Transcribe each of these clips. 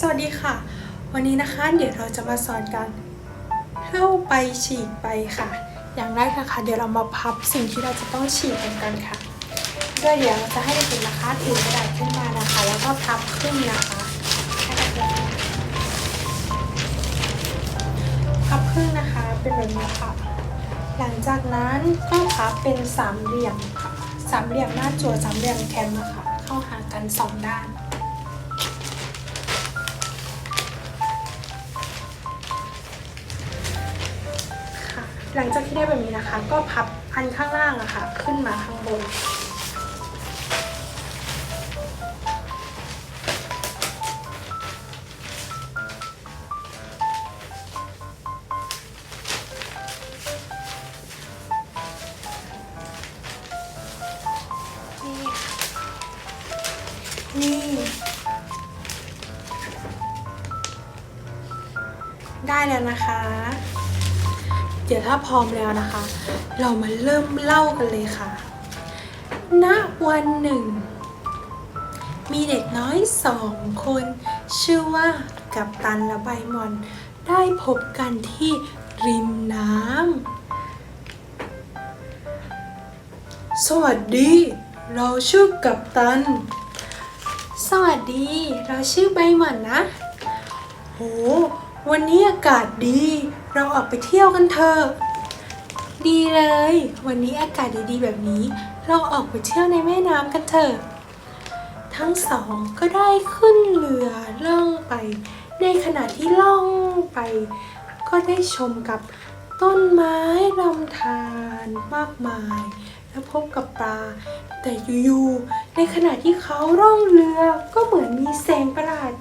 สวัสดีค่ะ วันนี้นะคะเดี๋ยวเราจะมาสอนการเข้าไปฉีกไปค่ะ อย่างแรกนะคะ เดี๋ยวเรามาพับสิ่งที่เราจะต้องฉีกกันกันค่ะด้วยเดี๋ยวเราจะให้เด็กนะคะถือกระดาษขึ้นมานะคะ แล้วก็พับครึ่งนะคะพับครึ่งนะคะเป็นแบบนี้ค่ะ หลังจากนั้นก็พับเป็นสามเหลี่ยมค่ะสามเหลี่ยมหน้าจั่วสามเหลี่ยมแคมนะคะเข้าหากันสองด้าน หลังจากที่ได้แบบนี้นะคะ ก็พับอันข้างล่างอะค่ะ ขึ้นมาข้างบน นี่นี่ได้แล้วนะคะ เดี๋ยวถ้าพร้อมแล้วนะคะ เรามาเริ่มเล่ากันเลยค่ะ ณ วันหนึ่ง มีเด็กน้อยสองคน ชื่อว่ากับตันและใบมอน ได้พบกันที่ริมน้ำ สวัสดี เราชื่อกับตัน สวัสดี เราชื่อใบหมอนนะ โห วันนี้อากาศดี เราออกไปเที่ยวกันเถอะ ดีเลย วันนี้อากาศดีๆแบบนี้ เราออกไปเที่ยวในแม่น้ำกันเถอะ ทั้งสองก็ได้ขึ้นเรือล่องไป ในขณะที่ล่องไป ก็ได้ชมกับต้นไม้ลำธารมากมาย และพบกับปลา แต่อยู่ๆในขณะที่เขาร่องเรือก็เหมือนมีแสงประหลาด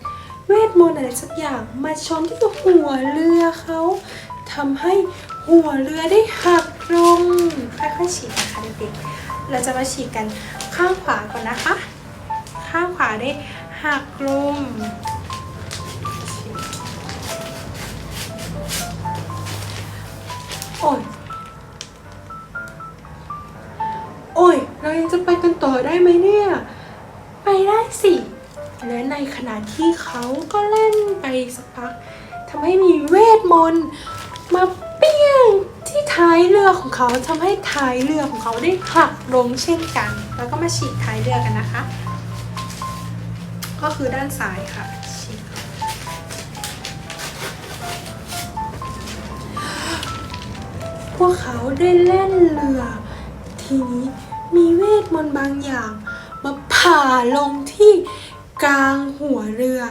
เวทมนต์อะไรสักอย่างมาชนที่หัวเรือเขาทำให้หัวเรือได้หักลงค่อยๆฉีกนะคะเด็กๆเราจะมาฉีกกันข้างขวาก่อนนะคะ ข้างขวาได้หักลงโอ้ยโอ้ยเรายังจะไปกันต่อได้ไหมเนี่ย ไปได้สิ และในขณะที่เขาก็เล่นไปสักพักทำให้มีเวทมนต์มาเปี้ยงที่ท้ายเรือของเขาทำให้ท้ายเรือของเขาได้หักลงเช่นกัน แล้วก็มาฉีกท้ายเรือกันนะคะ ก็คือด้านซ้ายค่ะฉีกพวกเขาได้เล่นเรือ ทีนี้มีเวทมนต์บางอย่าง มาผ่าลงที่ กลางหัวเรือ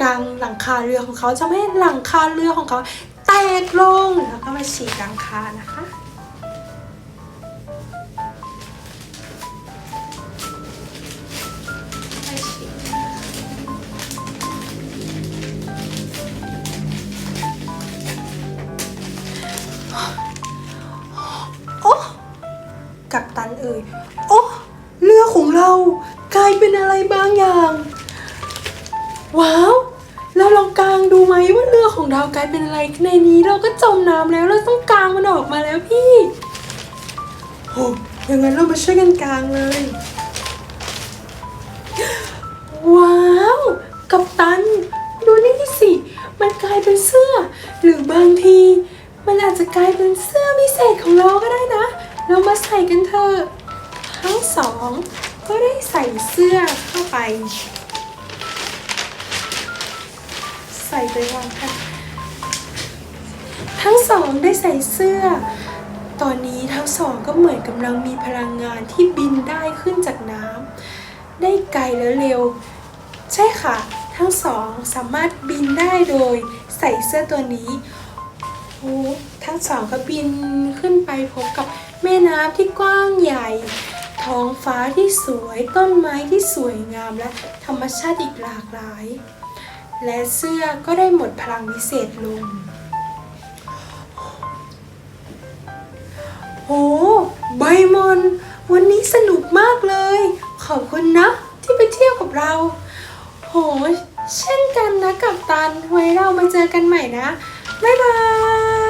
กลางหลังคาเรือของเขาจะไม่ให้หลังคาเรือของเขาแตกลงแล้วก็มาฉีกหลังคานะคะกโอ้กับตันเอ่ย โอ้ เรือของเรากลายเป็นอะไรบางอย่าง ว้าว เราลองกางดูไหมว่าเรือของเรากลายเป็นอะไรในนี้เราก็จมน้ำแล้วเราต้องกางมันออกมาแล้วพี่โอ้อย่างนั้นเรามาช่วยกันกางเลย ว้าวกับตัน ดูนี่สิ มันกลายเป็นเสื้อ หรือบางที มันอาจจะกลายเป็นเสื้อพิเศษของเราก็ได้นะ เรามาใส่กันเถอะทั้งสองก็ได้ใส่เสื้อเข้าไป ส่ไปวางกันทั้งสองได้ใส่เสื้อ ตอนนี้ทั้งสองก็เหมือนกำลังมีพลังงานที่บินได้ขึ้นจากน้ำได้ไกลและเร็ว ใช่ค่ะ ทั้งสองสามารถบินได้โดยใส่เสื้อตัวนี้โอ้ทั้งสองก็บินขึ้นไปพบกับแม่น้ำที่กว้างใหญ่ ท้องฟ้าที่สวย ต้นไม้ที่สวยงามและธรรมชาติอีกหลากหลาย และเสื้อก็ได้หมดพลังวิเศษลงโอ้ใบมอน วันนี้สนุกมากเลย ขอบคุณนะที่ไปเที่ยวกับเรา โห เช่นกันนะกับตัน ไว้เรามาเจอกันใหม่นะ บ๊ายบาย